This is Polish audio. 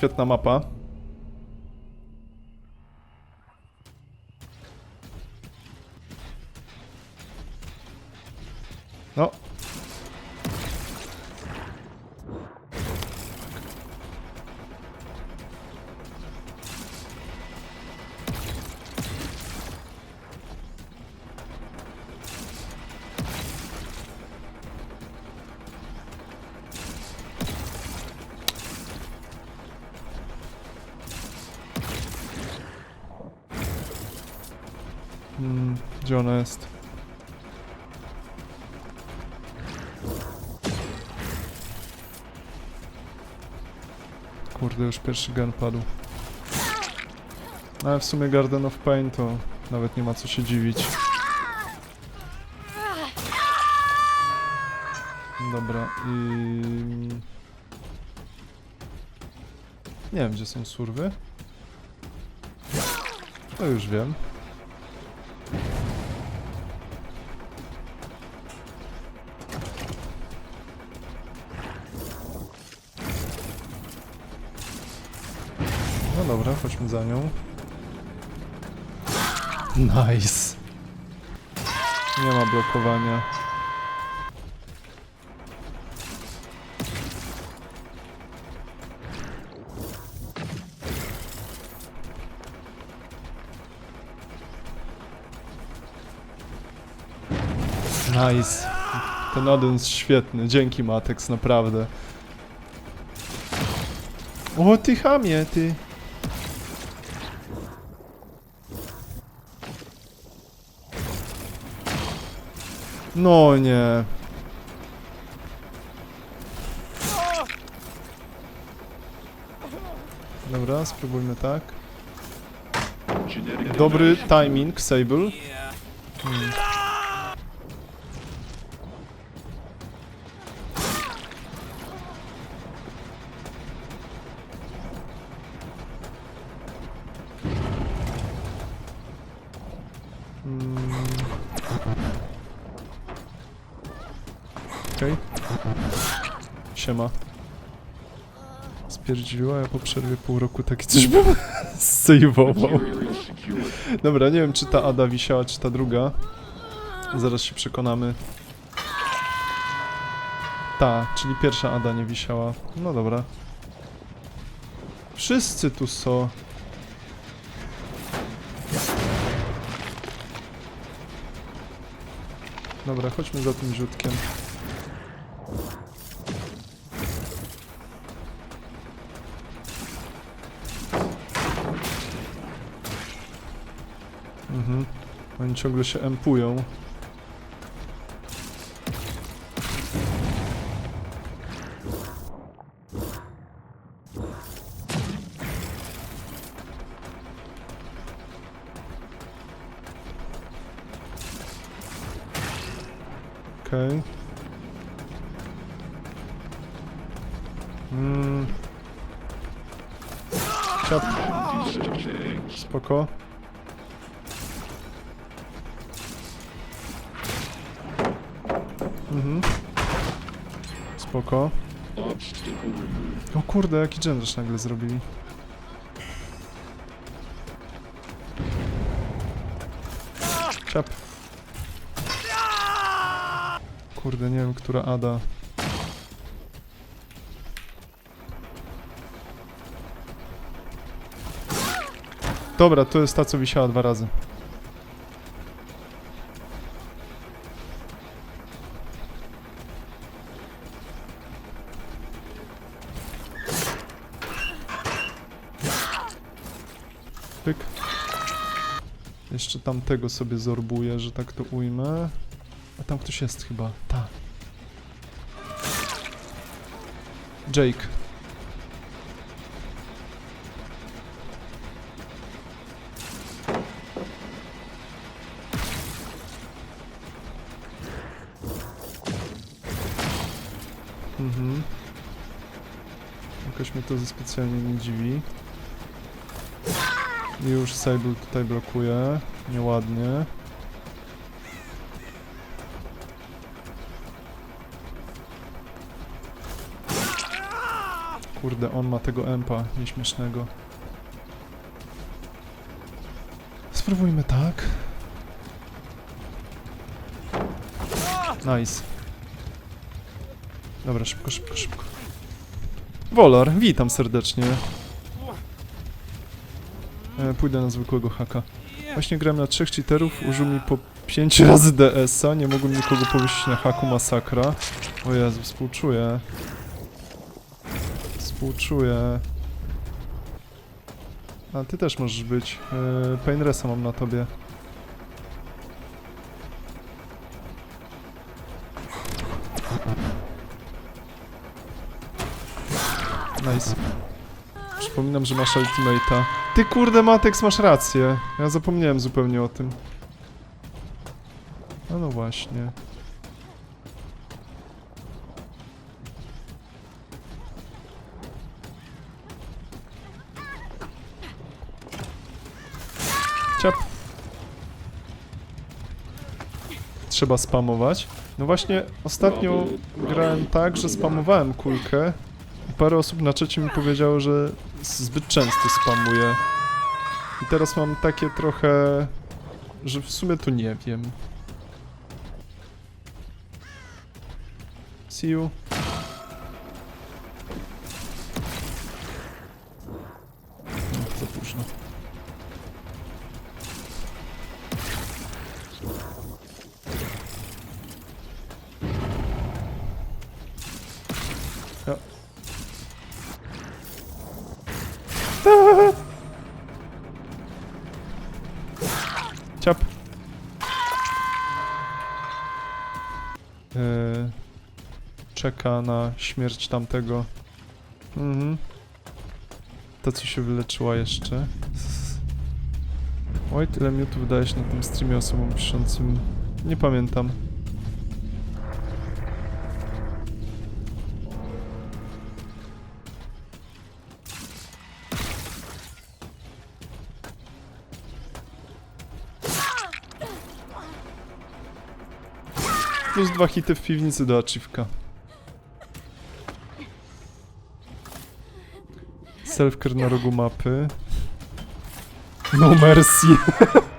świetna mapa. Gdzie ona jest? Kurde, już pierwszy gen padł. Ale w sumie Garden of Pain to nawet nie ma co się dziwić. Dobra, i... Nie wiem, gdzie są surwy. To już wiem. No dobra, chodźmy za nią. Nice. Nie ma blokowania. Nice. Ten Odin jest świetny. Dzięki Matex, naprawdę. O ty chamie, ty. No nie. Dobra, spróbujmy tak. Dobry timing, Sable. Hmm. Mm. Okej. Siema. Spierdziła, ja po przerwie pół roku taki coś bym sejwował. Dobra, nie wiem czy ta Ada wisiała, czy ta druga. Zaraz się przekonamy. Ta, czyli pierwsza Ada nie wisiała. No dobra. Wszyscy tu są. Dobra, chodźmy za tym rzutkiem. Mhm. Oni ciągle się empują. Okej. Mm. Ciap. Spoko. Mhm. Spoko. O kurde, jaki genderz nagle zrobili. Ciap. Kurde, nie wiem, która Ada. Dobra, to jest ta, co wisiała dwa razy. Pyk. Jeszcze tamtego sobie zorbuję, że tak to ujmę. A tam ktoś jest chyba. Ta. Jake. Mhm. Jakoś mnie to specjalnie nie dziwi. Już Sable tutaj blokuje. Nieładnie. Kurde, on ma tego empa nieśmiesznego. Spróbujmy tak. Nice. Dobra, szybko, szybko, szybko. Wolar, witam serdecznie. E, pójdę na zwykłego haka. Właśnie gram na trzech cheaterów, użył mi po 5 razy DS-a, nie mogłem nikogo powiesić na haku, masakra. O Jezu, współczuję. Współczuję. A, ty też możesz być. Yy, Painresa mam na tobie. Nice. Przypominam, że masz ultimate'a. Ty kurde, Matex, masz rację. Ja zapomniałem zupełnie o tym. No no właśnie. Ciap. Trzeba spamować. No właśnie, ostatnio grałem tak, że spamowałem kulkę. Parę osób na czacie mi powiedziało, że zbyt często spamuję. I teraz mam takie trochę, że w sumie to nie wiem. See you. Yy, czeka na śmierć tamtego. Mhm. To co się wyleczyła jeszcze. Oj, tyle miutów dałeś na tym streamie osobom piszącym. Nie pamiętam. Plus dwa hity w piwnicy do achievka. Selfcare na rogu mapy. No mercy.